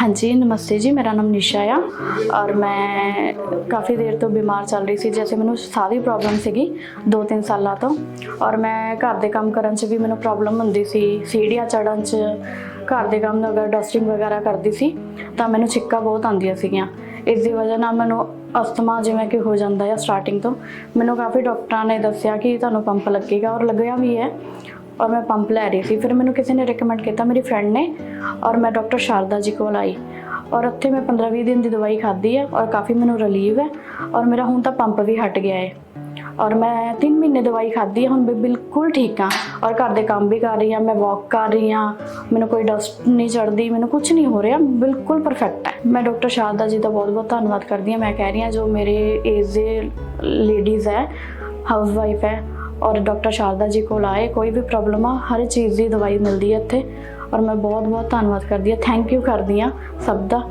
ਹਾਂਜੀ, ਨਮਸਤੇ ਜੀ, ਮੇਰਾ ਨਾਮ ਨਿਸ਼ਾ ਆ ਔਰ ਮੈਂ ਕਾਫੀ ਦੇਰ ਤੋਂ ਬਿਮਾਰ ਚੱਲ ਰਹੀ ਸੀ, ਜੈਸੇ ਮੈਨੂੰ ਸਾਹ ਦੀ ਪ੍ਰੋਬਲਮ ਸੀਗੀ 2-3 ਸਾਲਾਂ ਤੋਂ ਔਰ ਮੈਂ ਘਰ ਦੇ ਕੰਮ ਕਰਨ 'ਚ ਵੀ ਮੈਨੂੰ ਪ੍ਰੋਬਲਮ ਹੁੰਦੀ ਸੀ, ਸੀੜੀਆਂ ਚੜਨ 'ਚ, ਘਰ ਦੇ ਕੰਮ ਨੂੰ ਅਗਰ ਡਸਟਿੰਗ ਵਗੈਰਾ ਕਰਦੀ ਸੀ, ਤਾਂ ਮੈਨੂੰ ਛਿੱਕਾ ਬਹੁਤ ਆਉਂਦੀਆਂ ਸੀਗੀਆਂ। ਇਸ ਦੀ ਵਜ੍ਹਾ ਨਾਲ ਮੈਨੂੰ ਅਸਥਮਾ ਜਿਵੇਂ ਕਿ ਹੋ ਜਾਂਦਾ ਹੈ ਸਟਾਰਟਿੰਗ ਤੋਂ, ਮੈਨੂੰ ਕਾਫੀ ਡਾਕਟਰਾਂ ਨੇ ਦੱਸਿਆ ਕਿ ਤੁਹਾਨੂੰ ਪੰਪ ਲੱਗੇਗਾ ਔਰ ਲੱਗਿਆ ਵੀ ਹੈ ਔਰ ਮੈਂ ਪੰਪ ਲੈ ਰਹੀ ਸੀ। ਫਿਰ ਮੈਨੂੰ ਕਿਸੇ ਨੇ ਰეკਮੈਂਡ ਕੀਤਾ, ਮੇਰੀ ਫਰੈਂਡ ਨੇ ਔਰ ਮੈਂ ਡਾਕਟਰ ਸ਼ਾਰਦਾ ਜੀ ਕੋਲ ਆਈ। ਔਰ ਉੱਥੇ ਮੈਂ 15-20 ਦਿਨ ਦੀ ਦਵਾਈ ਖਾਧੀ ਹੈ ਔਰ ਕਾਫੀ ਮੈਨੂੰ ਰਿਲੀਵ ਹੈ ਔਰ ਮੇਰਾ ਹੁਣ ਤਾਂ ਪੰਪ ਵੀ ਹਟ ਗਿਆ ਹੈ। ਔਰ ਮੈਂ 3 ਮਹੀਨੇ ਦਵਾਈ ਖਾਧੀ ਹੈ, ਹੁਣ ਮੈਂ ਬਿਲਕੁਲ ਠੀਕ ਹਾਂ ਔਰ ਘਰ ਦੇ ਕੰਮ ਵੀ ਕਰ ਰਹੀ ਹਾਂ, ਮੈਂ ਵਾਕ ਕਰ ਰਹੀ ਹਾਂ, ਮੈਨੂੰ ਕੋਈ ਡਸਟ ਨਹੀਂ ਚੜਦੀ ਮੈਨੂੰ ਕੁਝ ਨਹੀਂ ਹੋ ਰਿਹਾ, ਬਿਲਕੁਲ ਪਰਫੈਕਟ ਹੈ। ਮੈਂ ਡਾਕਟਰ ਸ਼ਾਰਦਾ ਜੀ ਦਾ ਬਹੁਤ-ਬਹੁਤ ਧੰਨਵਾਦ ਕਰਦੀ ਹਾਂ। ਮੈਂ ਕਹਿ ਰਹੀ ਹਾਂ ਜੋ ਮੇਰੇ ਏਜ ਦੇ ਲੇਡੀਜ਼ ਹੈ ਹਾਊਸ ਵਾਈਫ ਹੈ ਔਰ ਡਾਕਟਰ ਸ਼ਾਰਦਾ ਜੀ ਕੋਲ ਆਏ, ਕੋਈ ਵੀ ਪ੍ਰੋਬਲਮ ਆ, ਹਰ ਚੀਜ਼ ਦੀ ਦਵਾਈ ਮਿਲਦੀ ਹੈ ਇੱਥੇ। ਔਰ ਮੈਂ ਬਹੁਤ ਬਹੁਤ ਧੰਨਵਾਦ ਕਰਦੀ ਹਾਂ। ਥੈਂਕ ਯੂ ਕਰਦੀ ਹਾਂ ਸਭ ਦਾ।